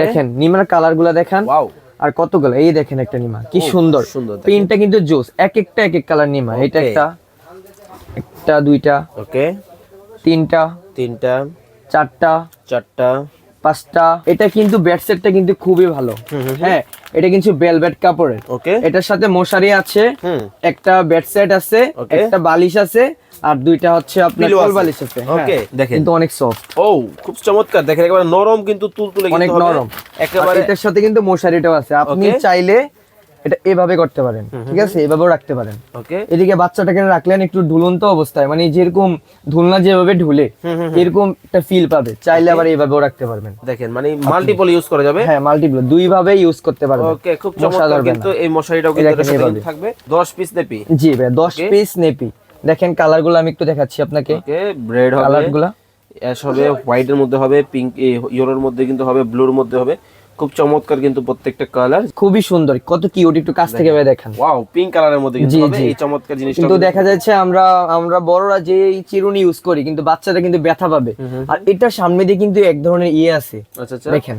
দেখেন নিমার কালারগুলা দেখেন আর কতগুলো? এই দেখেন একটা নিমা। কি সুন্দর। সুন্দর দেখেন। প্রিন্টটা কিন্তু জোস। এক একটা এক এক কালার নিমা। এটা একটা একটা দুইটা ওকে তিনটা তিনটা চারটা চারটা পাঁচটা। এটা কিন্তু বেড সেটটা কিন্তু খুবই ভালো। হ্যাঁ এটা কিন্তু বেলভেট কাপড়ের। ওকে। এটার সাথে মশারি আছে একটা বেড সেট আছে একটা বালিশ আছে আর দুইটা হচ্ছে আপনার কোল বালিশ আছে। ওকে দেখেন। কিন্তু অনেক সফট ও খুব চমৎকার। দেখেন একেবারে নরম কিন্তু তুলতুলে কিন্তু অনেক নরম। একেবারে এটার সাথে কিন্তু মশারিটাও আছে। আপনি চাইলে এটা এভাবে করতে পারেন ঠিক আছে? এভাবেও রাখতে পারেন। ওকে। এদিকে বাচ্চাটাকে রাখলেন একটু ঢুলন্ত অবস্থায় মানে যেরকম ঢুলনা যেভাবে ঢুলে এরকম একটা ফিল পাবে। চাইলে আবার এইভাবেও রাখতে পারবেন। দেখেন মানে মাল্টিপল ইউজ করা যাবে। হ্যাঁ মাল্টিপ্ল দুই ভাবে ইউজ করতে পারবেন। ওকে খুব চমৎকার কিন্তু এই মশারিটাও কিন্তু থাকবে। 10 পিস নেপি। জি ভাই দশ Okay. Piece nappy. দেখেন কালারগুলো আমি একটু দেখাচ্ছি আপনাকে। ওকে ব্রেড হবে। কালারগুলা হবে হোয়াইটের মধ্যে হবে পিঙ্ক ইয়েলোর মধ্যে কিন্তু হবে ব্লুর মধ্যে হবে। খুব চমৎকার কিন্তু প্রত্যেকটা কালার। খুবই সুন্দর। কত কিউট একটু কাছ থেকে ভাই দেখেন। ওয়াও পিঙ্ক কালারের মধ্যে কিন্তু এই চমৎকার জিনিসটা কিন্তু দেখা যাচ্ছে আমরা আমরা বড়রা যে চিরুনি ইউজ করি কিন্তু বাচ্চারা কিন্তু ব্যথা পাবে। আর এটা সামনে দিয়ে কিন্তু এক ধরনের ইয়ে আছে। আচ্ছা আচ্ছা। দেখেন।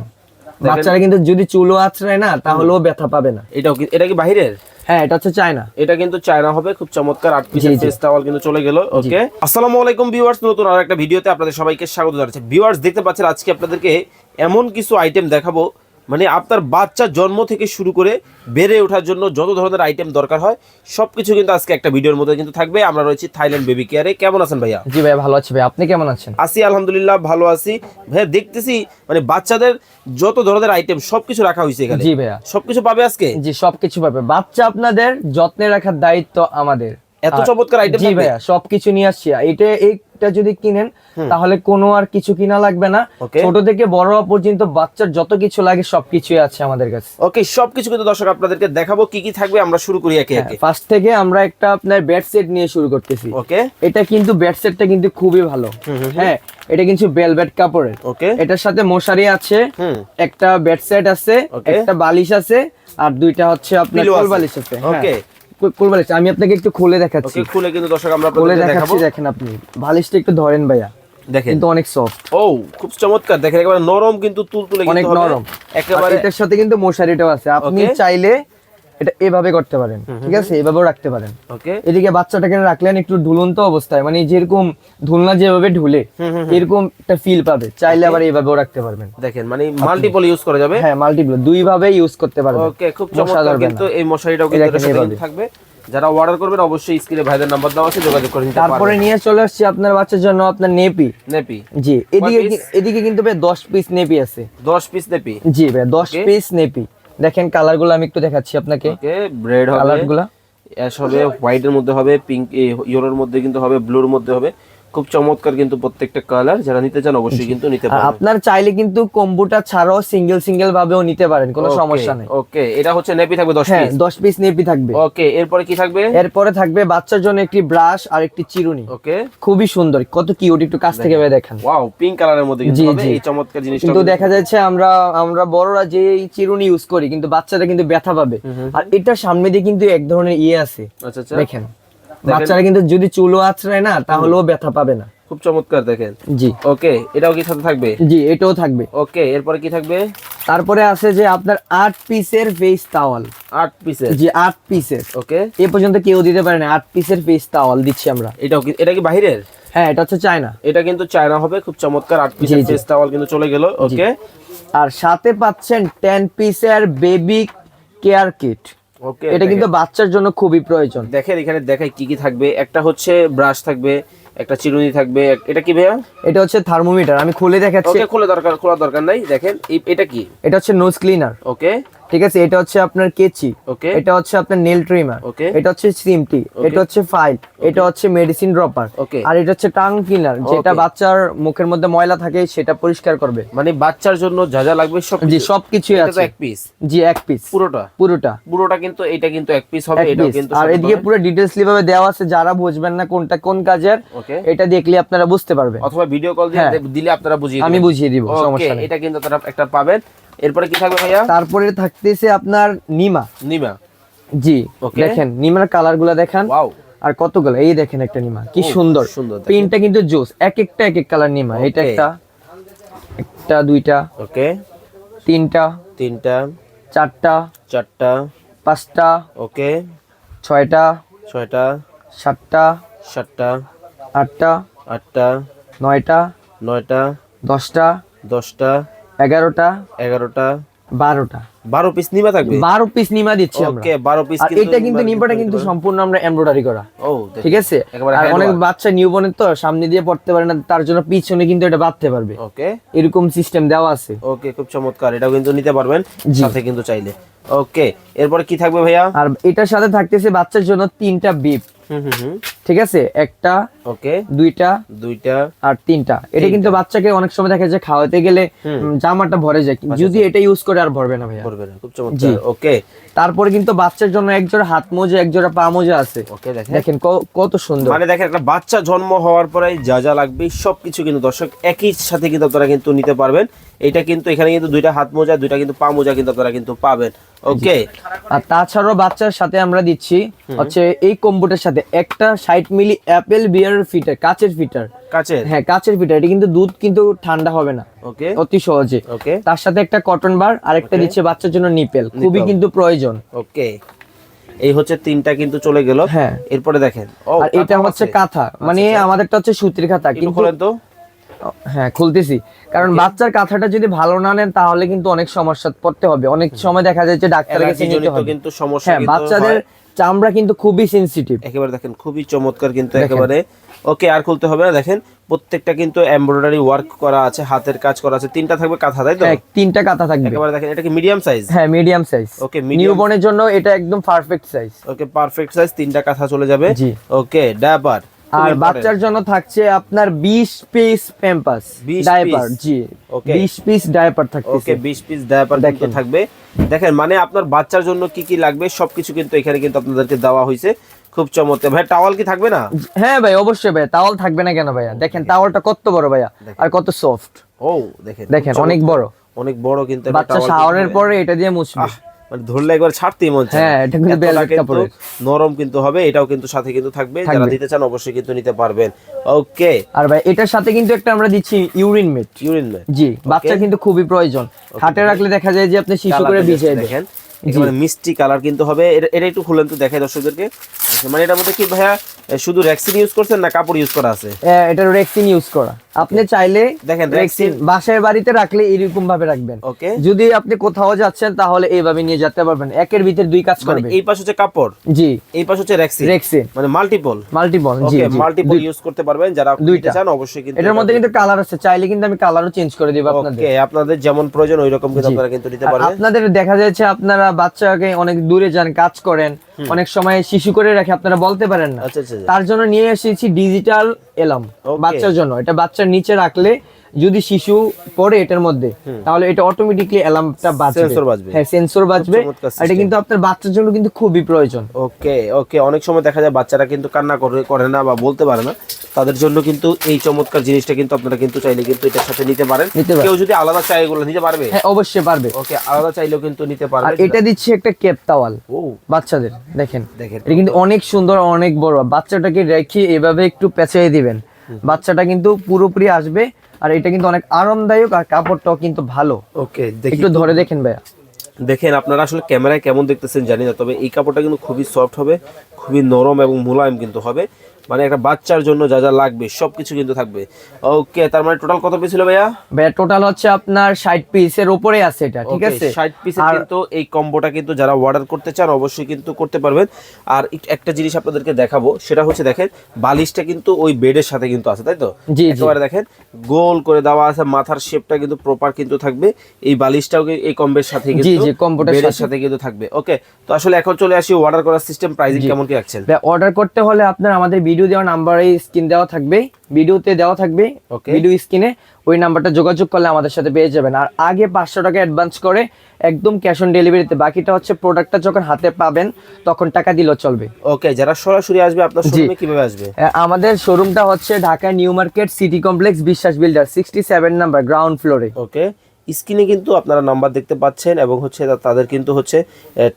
বাচ্চারা কিন্তু যদি চুলো আছড়ায় না তাহলেও ব্যথা পাবে না। এটাও কি এটা কি বাহিরের? হ্যাঁ এটা হচ্ছে চায়না। এটা কিন্তু চায়না হবে। খুব চমৎকার আট পিসের। ফেস টাওয়াল কিন্তু চলে গেল। ওকে আসসালামু আলাইকুম ভিউয়ার্স নতুন আর একটা ভিডিওতে আপনাদের সবাইকে স্বাগত জানাচ্ছি। ভিউয়ার্স দেখতে পাচ্ছেন আজকে আপনাদেরকে এমন কিছু আইটেম দেখাবো মানে আপনার বাচ্চা জন্ম থেকে শুরু করে বেড়ে ওঠার জন্য যত ধরনের আইটেম দরকার হয় সবকিছু কিন্তু আজকে একটা ভিডিওর মধ্যে কিন্তু থাকবে। আমরা রয়েছি থাইল্যান্ড বেবি কেয়ারে কেমন আছেন ভাইয়া? জি ভাই ভালো আছি ভাই আপনি কেমন আছেন? আছি আলহামদুলিল্লাহ ভালো আছি। ভাইয়া দেখতেছি মানে বাচ্চাদের যত ধরনের আইটেম সবকিছু রাখা হয়েছে এখানে। জি ভাইয়া। সবকিছু পাবে আজকে? জি সবকিছু পাবে। বাচ্চা আপনাদের যত্নে রাখার দায়িত্ব আমাদের। এত চমৎকার আইটেম জি ভাইয়া সবকিছু নিয়ে আসছি। এটা এইটা যদি কিনেন তাহলে কোনো আর কিছু কিনা লাগবে না। ছোট থেকে বড় পর্যন্ত বাচ্চার যত কিছু লাগে সবকিছুই আছে আমাদের কাছে। ওকে সবকিছু কিন্তু দর্শক আপনাদেরকে দেখাবো কি কি থাকবে আমরা শুরু করি একে একে। ফার্স্ট থেকে আমরা একটা আপনার বেড সেট নিয়ে শুরু করতেছি। ওকে এটা কিন্তু বেড সেটটা কিন্তু খুবই ভালো। হ্যাঁ এটা কিন্তু বেলভেট কাপড়ের। ওকে এটার সাথে মশারি আছে একটা বেড সেট আছে একটা বালিশ আছে আর দুইটা হচ্ছে আপনার কোল বালিশ আছে হ্যাঁ। Okay. কোল- কোল বালিশ আমি আপনাকে একটু খুলে দেখাচ্ছি। খুলে কিন্তু দর্শক আমরা খুলে দেখাচ্ছি দেখেন আপনি। বালিশটা একটু ধরেন ভাইয়া। দেখেন। কিন্তু অনেক সফট ও খুব চমৎকার। দেখেন একেবারে নরম কিন্তু তুলতুলে অনেক নরম। একেবারে এটার সাথে কিন্তু মশারিটাও আছে। আপনি চাইলে এটা এভাবে করতে পারেন ঠিক আছে? এভাবেও রাখতে পারেন। এদিকে বাচ্চাটাকে রাখলেন একটু ঢুলন্ত অবস্থায় মানে যেরকম ধুলনা যেভাবে ঢুলে এরকম একটা ফিল পাবে। চাইলে আবার এভাবেও রাখতে পারবেন। দেখেন মানে মাল্টিপল ইউজ করা যাবে। হ্যাঁ মাল্টিপ্ল দুই ভাবে ইউজ করতে পারবেন। ওকে খুব চমৎকার কিন্তু এই মশারিটাও কিন্তু। থাকবে। যারা অর্ডার করবেন অবশ্যই স্ক্রিনে ভাইদের নাম্বার দেওয়া আছে যোগাযোগ করে নিতে তারপরে নিয়ে চলে আসছি আপনার বাচ্চার জন্য আপনার নেপি। নেপি। জি এদিকে এদিকে কিন্তু ভাই দশ পিস নেপি আছে। 10 পিস নেপি? জি ভাই দশ Okay. Piece nappy. দেখেন কালারগুলো আমি একটু দেখাচ্ছি আপনাকে। ওকে ব্রেড হবে কালারগুলা এসবে হোয়াইট হোয়াইটের মধ্যে হবে পিঙ্ক ইয়েলোর মধ্যে কিন্তু হবে ব্লুর মধ্যে হবে। খুব চমৎকার কিন্তু প্রত্যেকটা কালার যারা নিতে চান অবশ্যই কিন্তু নিতে আর পারবেন আপনার চাইলে কিন্তু কম্বুটা ছাড়াও সিঙ্গেল সিঙ্গেল ভাবেও নিতে পারেন কোনো সমস্যা নেই। ওকে এটা হচ্ছে নেপি থাকবে 10 হ্যাঁ পিস দশ পিস নেপি থাকবে। ওকে এরপরে কি থাকবে? এরপরে থাকবে বাচ্চার জন্য একটি ব্রাশ আর একটি চিরুনি। ওকে খুবই সুন্দর কত কিউট একটু কাছ থেকে ভাই দেখেন। ওয়াও পিঙ্ক কালারের মধ্যে কিন্তু হবে। এই চমৎকার জিনিসটা কিন্তু দেখা যাচ্ছে আমরা আমরা বড়রা যে এই চিরুনি ইউজ করি কিন্তু বাচ্চারা কিন্তু ব্যথা পাবে। আর এটা সামনে দিয়ে কিন্তু এক ধরনের ইয়ে আছে। আচ্ছা আচ্ছা। দেখেন। বাচ্চারা কিন্তু যদি চুলো আছড়ায় না তাহলেও ব্যথা পাবে না। খুব চমৎকার দেখেন। জি। ওকে এটাও কি সাথে থাকবে? জি এটাও থাকবে। ওকে এরপরে কি থাকবে? তারপরে আছে যে আপনার আট পিসের ফেস টাওয়াল আট পিসের। জি আট পিসের। ওকে। এ পর্যন্ত কেউ দিতে পারে না আট পিসের ফেস টাওয়াল দিচ্ছি আমরা। এটাও কি এটা কি বাহিরের? হ্যাঁ এটা হচ্ছে চায়না। এটা কিন্তু চায়না হবে খুব চমৎকার আট পিসের। ফেস টাওয়াল কিন্তু চলে গেল ওকে। আর সাথে পাচ্ছেন টেন পিসের বেবি কেয়ার কিট এটা কিন্তু বাচ্চার জন্য খুবই প্রয়োজন। দেখেন এখানে দেখাই কি কি থাকবে। একটা হচ্ছে ব্রাশ থাকবে একটা চিরুনি থাকবে এটা কি ভাইয়া? এটা হচ্ছে থার্মোমিটার আমি খুলে দেখাচ্ছি। ওকে খুলে দরকার খোলা দরকার নাই। দেখেন এটা কি? এটা হচ্ছে নোজ ক্লিনার ওকে ঠিক আছে এটা হচ্ছে আপনার কেচি ওকে। এটা হচ্ছে আপনার নেল ট্রিমার. এটা হচ্ছে সিমটি এটা হচ্ছে ফাইল এটা হচ্ছে মেডিসিন ড্রপার. আর এটা হচ্ছে টাং ক্লিনার যেটা বাচ্চার মুখের মধ্যে ময়লা থাকে সেটা পরিষ্কার করবে। মানে বাচ্চার জন্য যা যা লাগবে সব জি সবকিছুই এটা তো আছে। এক পিস জি এক পিস পুরোটা? পুরোটা। পুরোটা কিন্তু এটা কিন্তু এক পিস হবে piece। কিন্তু আর এদিকে পুরো ডিটেলস ভাবে দেওয়া আছে যারা বুঝবেন না কোনটা কোন কাজের এটা দেখলে আপনারা বুঝতে পারবেন। অথবা ভিডিও কল দিয়ে হ্যাঁ। দিলে আপনারা বুঝিয়ে আমি বুঝিয়ে দিব সমস্যা নেই। এটা কিন্তু তারা একটা পাবেন। এরপরে কি থাকবে ভাইয়া? তারপরে থাকতেছে আপনার নিমা। নিমা। জি. দেখেন নিমার কালারগুলা দেখেন। ওয়াও। আর কতগুলো? এই দেখেন একটা নিমা। কি সুন্দর। সুন্দর। প্রিন্টটা কিন্তু জোস। এক একটা এক এক কালার নিমা। এটা একটা একটা দুইটা ওকে। তিনটা তিনটা চারটা চারটা পাঁচটা ওকে। ছয়টা ছয়টা সাতটা সাতটা আটটা আটটা নয়টা নয়টা দশটা দশটা এগারোটা এগারোটা। বারোটা। বারো পিস নিবা থাকবে? বারো পিস নিমা দিচ্ছি ওকে বারো পিস এটা কিন্তু নিমবাটা কিন্তু সম্পূর্ণ আমরা এমব্রয়ডারি করা। ও ঠিক আছে? আর অনেক বাচ্চা নিউ বনের তো সামনে দিয়ে পড়তে পারে না তার জন্য পিছনে কিন্তু এটা বাঁধতে পারবে। ওকে এরকম সিস্টেম দেওয়া আছে। ওকে খুব চমৎকার। এটাও কিন্তু নিতে পারবেন। সাথে কিন্তু চাইলে। ওকে এরপরে কি থাকবে ভাইয়া? আর এটার সাথে থাকতেছে বাচ্চার জন্য তিনটা বিপ হুম হুম হুম। ঠিক আছে? একটা ওকে। দুইটা দুইটা। আর তিনটা। এটা কিন্তু বাচ্চাকে অনেক সময় দেখা যায় খাওয়াতে গেলে জামাটা ভরে যায়। যদি এটা ইউজ করে আর ভরবে না ভাইয়া। করবে না খুব চমৎকার। ওকে। তারপরে কিন্তু বাচ্চার জন্য এক জোড়া হাত মোজা এক জোড়া পা মোজা আছে। ওকে দেখেন। দেখেন কত সুন্দর। মানে দেখেন একটা বাচ্চা জন্ম হওয়ার পরে যা যা লাগবে সবকিছু কিন্তু দর্শক একই সাথে কিন্তু আপনারা কিন্তু নিতে পারবেন। এটা কিন্তু এখানে কিন্তু দুইটা হাত মোজা দুইটা কিন্তু পা মোজা কিন্তু আপনারা কিন্তু পাবেন। ওকে। আর তাছাড়াও বাচ্চার সাথে আমরা দিচ্ছি হচ্ছে এই কম্বোটার সাথে। একটা ষাট মিলি অ্যাপেল বিয়ার ফিটার কাচের ফিটার হ্যাঁ কাচের ফিটার এটা কিন্তু দুধ কিন্তু ঠান্ডা হবে না। ওকে। অতি সহজে। ওকে। তার সাথে একটা কটন বার আর একটা দিচ্ছে বাচ্চার জন্য নিপেল খুবই কিন্তু প্রয়োজন। ওকে। এই হচ্ছে তিনটা কিন্তু চলে গেল। হ্যাঁ। এরপরে দেখেন। আর এটা হচ্ছে কাঁথা। মানে আমাদেরটা হচ্ছে সুতির কাঁথা কিন্তু তো। হ্যাঁ খুলতেছি। কারণ বাচ্চার কাঁথাটা যদি ভালো না নেন তাহলে কিন্তু অনেক সমস্যা পড়তে হবে। অনেক সময় দেখা যায় যে ডাক্তারের কাছে নিতে হবে। কিন্তু সমস্যা হ্যাঁ বাচ্চাদের। চামড়া কিন্তু খুবই সেনসিটিভ একেবারে দেখেন খুবই চমৎকার কিন্তু একেবারে। ওকে আর খুলতে হবে না দেখেন প্রত্যেকটা কিন্তু এমব্রয়ডারি ওয়ার্ক করা আছে হাতের কাজ করা আছে তিনটা থাকবে কাঁথা তাই তো? তিনটা কাঁথা থাকবে। একেবারে দেখেন এটা কি মিডিয়াম সাইজ হ্যাঁ মিডিয়াম সাইজ ওকে নিউবর্নের জন্য এটা একদম perfect size okay perfect size তিনটা কাঁথা চলে যাবে। জি। ওকে ডায়াপার আর বাচ্চার জন্য থাকছে আপনার 20 পিস প্যাম্পাস 20 ডাইপার piece? জি Okay. 20 পিস ডাইপার থাকছে ওকে 20 পিস ডায়াপার কিন্তু থাকবে। দেখেন মানে আপনার বাচ্চার জন্য কি কি লাগবে সবকিছু কিন্তু এখানে কিন্তু আপনাদেরকে দেওয়া হয়েছে। খুব চমৎকার। ভাই টাওয়াল কি থাকবে না? হ্যাঁ ভাই অবশ্যই ভাই টাওয়াল থাকবে না কেন ভাইয়া? দেখেন টাওয়ালটা কত বড় ভাইয়া আর কত সফট ও দেখেন দেখেন অনেক বড়। অনেক বড় কিন্তু বাচ্চা শাওয়ারের পরে এটা দিয়ে মুছবে। মানে ধরলে একবার ছাড়তেই মন হ্যাঁ, এটা কিন্তু নরম কিন্তু হবে এটাও কিন্তু সাথে কিন্তু থাকবে। যারা চান অবশ্যই কিন্তু নিতে পারবেন। ওকে। আর ভাই এটার সাথে কিন্তু একটা আমরা দিচ্ছি ইউরিন মেট। ইউরিন জি বাচ্চা কিন্তু খুবই প্রয়োজন। হাতে রাখলে দেখা যায় যে আপনি শিশু করে ভিজিয়ে দেখেন। একেবারে মিষ্টি কালার কিন্তু হবে। এটা এটা একটু খুলেন তো দেখাই দর্শকদেরকে। মানে এটার মধ্যে কি ভাইয়া শুধু রেক্সিন ইউজ করছেন না কাপড় ইউজ করা আছে? এটা রেক্সিন ইউজ করা। আপনি চাইলে দেখেন, বাসায় বাড়িতে রাখলে এরকম ভাবে রাখবেন। ওকে যদি আপনি কোথাও যাচ্ছেন তাহলে এইভাবে নিয়ে যেতে পারবেন। একের ভিতরে দুই কাজ মানে করবে। এই পাশ হচ্ছে কাপড়? জি। এই পাশ হচ্ছে রেক্সিন রেক্সিন মানে মাল্টিপল মাল্টিপল জি ওকে মাল্টিপল ইউজ করতে পারবেন। যারা দুইটা। চান অবশ্যই কিন্তু এটার মধ্যে কিন্তু কালার আছে। চাইলে কিন্তু আমি কালারও চেঞ্জ করে দিব আপনাদের। ওকে আপনাদের যেমন প্রয়োজন ওই রকম কিন্তু আপনারা কিন্তু নিতে পারবেন। আপনাদের দেখা যাচ্ছে আপনারা বাচ্চাকে অনেক দূরে যান কাজ করেন। অনেক সময় শিশু করে রাখে আপনারা বলতে পারেন না। আচ্ছা আচ্ছা আচ্ছা। তার জন্য নিয়ে এসেছি ডিজিটাল এলাম বাচ্চার জন্য। এটা বাচ্চার নিচে রাখলে যদি শিশু পড়ে এটার মধ্যে তাহলে এটা অটোমেটিকলি অ্যালার্মটা বাজবে। Sensor বাজবে। হ্যাঁ সেন্সর বাজবে। এটা কিন্তু আপনার বাচ্চার জন্য কিন্তু খুবই প্রয়োজন। ওকে ওকে অনেক সময় দেখা যায় বাচ্চারা কিন্তু কান্না করে করে না বা বলতে পারে না। তাদের জন্য কিন্তু এই চমৎকার জিনিসটা কিন্তু আপনারা কিন্তু চাইলে কিন্তু এটার সাথে নিতে পারেন। কেউ যদি আলাদা চাই এগুলো নিতে পারবে? হ্যাঁ অবশ্যই পারবে। ওকে আলাদা চাইলেও কিন্তু নিতে পারবে। এটা দিচ্ছে একটা কেপ তাওয়াল ও। বাচ্চাদের দেখেন। দেখেন। এটা কিন্তু অনেক সুন্দর অনেক বড়। বাচ্চাটাকে রেখে এভাবে একটু পেঁচাই দিবেন। বাচ্চাটা কিন্তু পুরোপুরি আসবে আর এটা কিন্তু অনেক আরামদায়ক আর কাপড়টাও কিন্তু ভালো। ওকে একটু ধরে দেখেন ভাইয়া। দেখেন আপনারা আসলে ক্যামেরায় কেমন দেখতেছেন জানি না তবে এই কাপড়টা কিন্তু খুবই সফট হবে খুবই নরম এবং মোলায়েম কিন্তু হবে। মানে একটা বাচ্চার জন্য যা যা লাগবে সবকিছু কিন্তু থাকবে। ওকে তার মানে টোটাল কত পিস ছিল ভাইয়া? ভাইয়া টোটাল হচ্ছে আপনার ষাট পিসের উপরে আছে এটা ঠিক আছে? ষাট পিসের কিন্তু এই কম্বোটা কিন্তু যারা অর্ডার করতে চান অবশ্যই কিন্তু করতে পারবেন। আর একটা জিনিস আপনাদেরকে দেখাবো সেটা হচ্ছে দেখেন বালিশটা কিন্তু ওই বেডের সাথে কিন্তু আছে তাই তো? জি, জি। একেবারে দেখেন গোল করে দেওয়া আছে মাথার শেপটা কিন্তু প্রপার কিন্তু থাকবে। এই বালিশটাও এই কম্বের সাথে জি, কিন্তু জি, কম্বোটার বেডের সাথে। সাথে কিন্তু থাকবে। ওকে তো আসলে এখন চলে আসি অর্ডার করার সিস্টেম প্রাইসিং কেমন কি রাখছেন? অর্ডার করতে হলে আপনার আমাদের ভিডিও দেওয়া নাম্বারে স্ক্রিন দেওয়া থাকবে ভিডিওতে দেওয়া থাকবে. ভিডিও স্ক্রিনে ওই নাম্বারটা যোগাযোগ করলে আমাদের সাথে পেয়ে যাবেন। আর আগে পাঁচশো টাকা অ্যাডভান্স করে একদম ক্যাশ অন ডেলিভারিতে বাকিটা হচ্ছে প্রোডাক্টটা যখন হাতে পাবেন তখন টাকা দিলেও চলবে। ওকে যারা সরাসরি আসবে আপনার শোরুমে কীভাবে আসবে? আমাদের শোরুমটা হচ্ছে Dhaka new market city complex Biswas builder sixty seven number ground ফ্লোরে ওকে স্ক্রিনে কিন্তু আপনারা নাম্বার দেখতে পাচ্ছেন এবং হচ্ছে তাদের কিন্তু হচ্ছে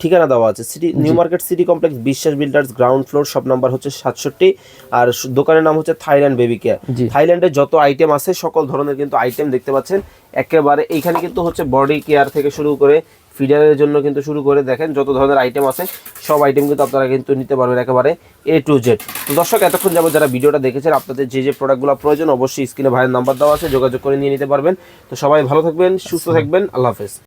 ঠিকানা দেওয়া আছে। City new market city complex Biswas builders ground floor সব নাম্বার হচ্ছে সাতষট্টি। আর দোকানের নাম হচ্ছে থাইল্যান্ড বেবি কেয়ার। থাইল্যান্ডে যত আইটেম আছে সকল ধরনের কিন্তু আইটেম দেখতে পাচ্ছেন। একেবারে এইখানে কিন্তু হচ্ছে বডি কেয়ার থেকে শুরু করে ফিডারের জন্য কিন্তু শুরু করে দেখেন যত ধরনের আইটেম আছে, সব আইটেম কিন্তু আপনারা কিন্তু নিতে পারবেন একেবারে এ টু জেড তো দর্শক, এতক্ষণ যাব যারা ভিডিওটা দেখেছেন, আপনাদের যে যে প্রোডাক্টগুলো প্রয়োজন, অবশ্যই স্ক্রিনে ভাইয়ের নাম্বার দেওয়া আছে, যোগাযোগ করে নিয়ে নিতে পারবেন। তো সবাই ভালো থাকবেন, সুস্থ থাকবেন, আল্লাহ হাফেজ।